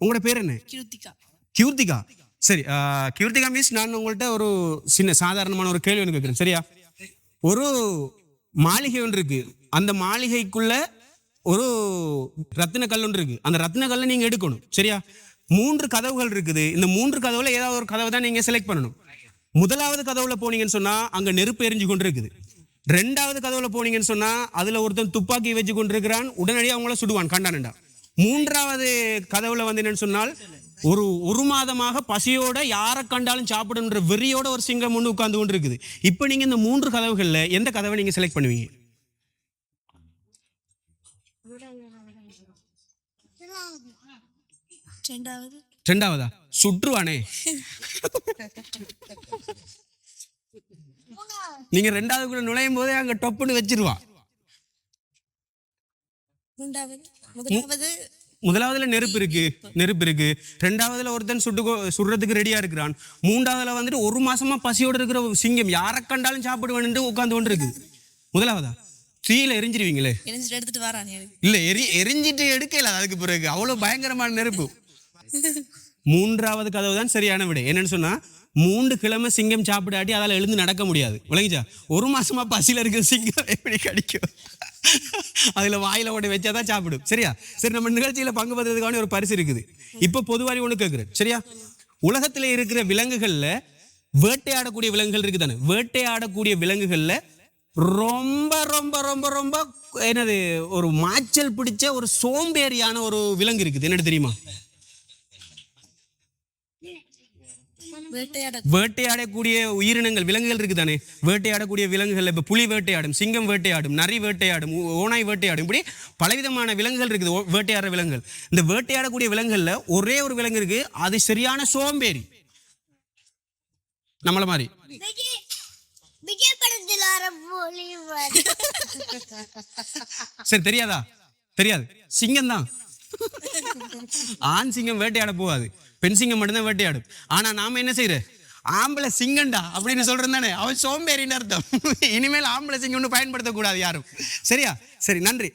உங்களோட பேர் என்ன? கிருத்திகா. கியூர்த்திகா சரி ஆஹ், கியூர்த்திகா மீன்ஸ் நான் உங்கள்கிட்ட ஒரு சின்ன சாதாரணமான ஒரு கேள்வி ஒன்று கேட்குறேன் சரியா? ஒரு மாளிகை ஒன்று இருக்கு. அந்த மாளிகைக்குள்ள ஒரு ரத்தின கல் ஒன்று இருக்கு. அந்த ரத்தின கல்லை நீங்க எடுக்கணும். சரியா? மூன்று கதவுகள் இருக்குது. இந்த மூன்று கதவுல ஏதாவது ஒரு கதவை தான் நீங்க செலக்ட் பண்ணணும். முதலாவது கதவுல போனீங்கன்னு சொன்னா அங்க நெருப்பு எரிஞ்சு கொண்டு இருக்குது ரெண்டாவது கதவுல போனீங்கன்னு சொன்னா அதுல ஒருத்தன் துப்பாக்கி வச்சு கொண்டிருக்கிறான். உடனடியாக அவங்கள சுடுவான் கண்டானண்டா மூன்றாவது கதவுல வந்து என்னன்னு சொன்னால் ஒரு ஒரு மாதமாக பசியோட யாரை கண்டாலும் சாப்பிடுன்ற வெறியோட ஒரு சிங்கம் முன்னு உட்கார்ந்து கொண்டு இருக்குது இப்போ நீங்க இந்த மூன்று கதவுகள்ல எந்த கதவை நீங்க செலக்ட் பண்ணுவீங்க? ரெண்டாவது. ரெண்டாவதா? சுற்றுவானே. நீங்க ரெண்டாவதுக்குள்ள நுழையும் போதே அங்க டொப்புன்னு மூன்றாவது முதலாவது முதலாவதுல நெருப்பு இருக்கு நெருப்பு இருக்கு. ரெண்டாவதுல ஒருத்தன் சுட்டு சுடுறதுக்கு ரெடியா இருக்கிறான். மூன்றாவதுல வந்துட்டு ஒரு மாசமா பசியோட இருக்கிற சிங்கம் யாரை கண்டாலும் சாப்பிடுவேன்ட்டு உட்கார்ந்து கொண்டு இருக்குது முதலாவதா? தீயில எரிஞ்சிருவீங்களே? எரிஞ்சிட்டு எடுத்துட்டு வரான் இல்ல எரி எரிஞ்சிட்டு எடுக்கல அதுக்கு பிறகு. அவ்வளவு பயங்கரமான நெருப்பு. மூன்றாவது கதவு தான் சரியான விடை. என்னன்னு சொன்னா மூன்று கிழமை சிங்கம் சாப்பிடாட்டி அதால் எழுந்து நடக்க முடியாது. விளங்கிச்சா? ஒரு மாசமா பசியில் இருக்கிற சிங்கம் எப்படி கிடைக்கும்? அதில் வாயில வச்சா வச்சாதான் சாப்பிடும். சரியா? சரி நம்ம நிகழ்ச்சியில் பங்கு பெறுறதுக்கான ஒரு பரிசு இருக்குது. இப்போ பொதுவாரி ஒன்று கேட்குறேன் சரியா? உலகத்தில் இருக்கிற விலங்குகளில் வேட்டையாடக்கூடிய விலங்குகள் இருக்கு தானே வேட்டையாடக்கூடிய விலங்குகளில் ரொம்ப ரொம்ப ரொம்ப ரொம்ப என்னது ஒரு மாய்ச்சல் பிடிச்ச ஒரு சோம்பேறியான ஒரு விலங்கு இருக்குது. என்னென்னு தெரியுமா வேட்டையாட வேட்டையாடக்கூடிய உயிரினங்கள் விலங்குகள் இருக்கு தானே வேட்டையாடக்கூடிய விலங்குகள் இப்போ புலி வேட்டையாடும் சிங்கம் வேட்டையாடும் நரி வேட்டையாடும் ஓ- ஓநாய் வேட்டையாடும் இப்படி பலவிதமான விலங்குகள் இருக்குது வேட்டையாடுற விலங்குகள். இந்த வேட்டையாடக்கூடிய விலங்குகள்ல ஒரே ஒரு விலங்கு இருக்கு அது சரியான சோம்பேறி. நம்மள மாதிரி. சரி தெரியாதா? தெரியாது. சிங்கம் தான் ஆண் சிங்கம் வேட்டையாட போகாது பெண் சிங்கம் மட்டும்தான் வேட்டையாடும். ஆனா நாம என்ன செய்யற? ஆம்பளை சிங்கண்டா அப்படின்னு சொல்றேன் தானே. அவன் சோம்பேறின்னு அர்த்தம். இனிமேல் ஆம்பளை சிங்கம்னு பயன்படுத்தக்கூடாது யாரும். சரியா? சரி நன்றி.